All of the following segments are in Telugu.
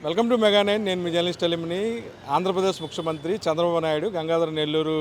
వెల్కమ్ టు మెగా నైన్ నేను మీ జర్నలిస్ట్ ఎలిమిని ఆంధ్రప్రదేశ్ ముఖ్యమంత్రి చంద్రబాబు నాయుడు గంగాధర నెల్లూరు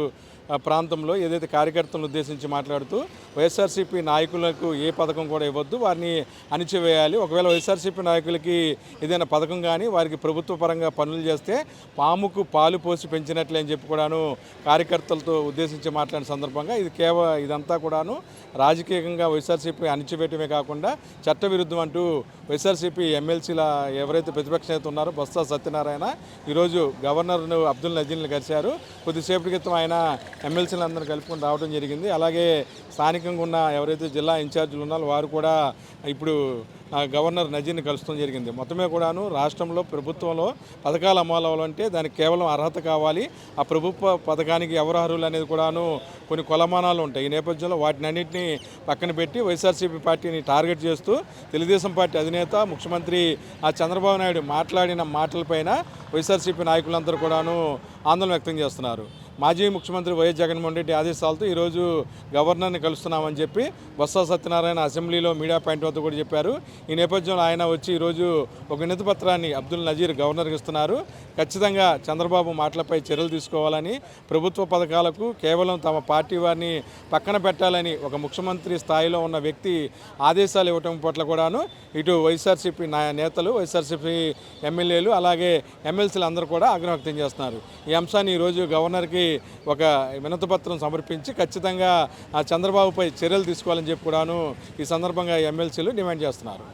ప్రాంతంలో ఏదైతే కార్యకర్తలను ఉద్దేశించి మాట్లాడుతూ వైఎస్ఆర్సీపీ నాయకులకు ఏ పథకం కూడా ఇవ్వద్దు వారిని అణిచివేయాలి. ఒకవేళ వైఎస్ఆర్సీపీ నాయకులకి ఏదైనా పథకం కానీ వారికి ప్రభుత్వ పరంగా పనులు చేస్తే పాముకు పాలు పోసి పెంచినట్లే అని చెప్పి కూడాను కార్యకర్తలతో ఉద్దేశించి మాట్లాడిన సందర్భంగా ఇది కేవ ఇదంతా కూడాను రాజకీయంగా వైఎస్ఆర్సీపీ అణిచివేయటమే కాకుండా చట్టవిరుద్ధం అంటూ వైఎస్ఆర్సీపీ ఎమ్మెల్సీల ఎవరైతే ప్రతిపక్ష నేత ఉన్నారో బొత్స సత్యనారాయణ ఈరోజు గవర్నర్ను అబ్దుల్ నజీల్ని కలిశారు. కొద్దిసేపటి క్రితం ఆయన ఎమ్మెల్సీలు అందరూ కలుపుకొని రావడం జరిగింది. అలాగే స్థానికంగా ఉన్న ఎవరైతే జిల్లా ఇన్ఛార్జీలు ఉన్నారో వారు కూడా ఇప్పుడు ఆ, గవర్నర్ నజీర్ని కలుస్తడం జరిగింది. మొత్తమే కూడాను రాష్ట్రంలో ప్రభుత్వంలో పథకాలు అమలు అవ్వాలంటే దానికి కేవలం అర్హత కావాలి. ఆ ప్రభుత్వ పథకానికి ఎవరు అర్హులు అనేది కూడాను కొన్ని కొలమానాలు ఉంటాయి. ఈ నేపథ్యంలో వాటిని అన్నింటినీ పక్కన పెట్టి వైఎస్ఆర్సీపీ పార్టీని టార్గెట్ చేస్తూ తెలుగుదేశం పార్టీ అధినేత ముఖ్యమంత్రి ఆ చంద్రబాబు నాయుడు మాట్లాడిన మాటలపైన వైఎస్ఆర్సీపీ నాయకులందరూ కూడాను ఆందోళన వ్యక్తం చేస్తున్నారు. మాజీ ముఖ్యమంత్రి వైఎస్ జగన్మోహన్ రెడ్డి ఆదేశాలతో ఈరోజు గవర్నర్ని కలుస్తున్నామని చెప్పి బొత్స సత్యనారాయణ అసెంబ్లీలో మీడియా పాయింట్ వద్ద కూడా చెప్పారు. ఈ నేపథ్యంలో ఆయన వచ్చి ఈరోజు ఒక వినతి పత్రాన్ని అబ్దుల్ నజీర్ గవర్నర్కి ఇస్తున్నారు. ఖచ్చితంగా చంద్రబాబు మాటలపై చర్యలు తీసుకోవాలని ప్రభుత్వ పథకాలకు కేవలం తమ పార్టీ వారిని పక్కన పెట్టాలని ఒక ముఖ్యమంత్రి స్థాయిలో ఉన్న వ్యక్తి ఆదేశాలు ఇవ్వటం పట్ల కూడాను ఇటు వైఎస్ఆర్సీపీ నేతలు వైఎస్ఆర్సీపీ ఎమ్మెల్యేలు అలాగే ఎమ్మెల్సీలు అందరూ కూడా ఆగ్రహం వ్యక్తం చేస్తున్నారు. ఈ అంశాన్ని ఈరోజు గవర్నర్కి ఒక వినతిపత్రం సమర్పించి ఖచ్చితంగా ఆ చంద్రబాబుపై చర్యలు తీసుకోవాలని చెప్పి కూడాను ఈ సందర్భంగా ఎమ్మెల్సీలు డిమాండ్ చేస్తున్నారు.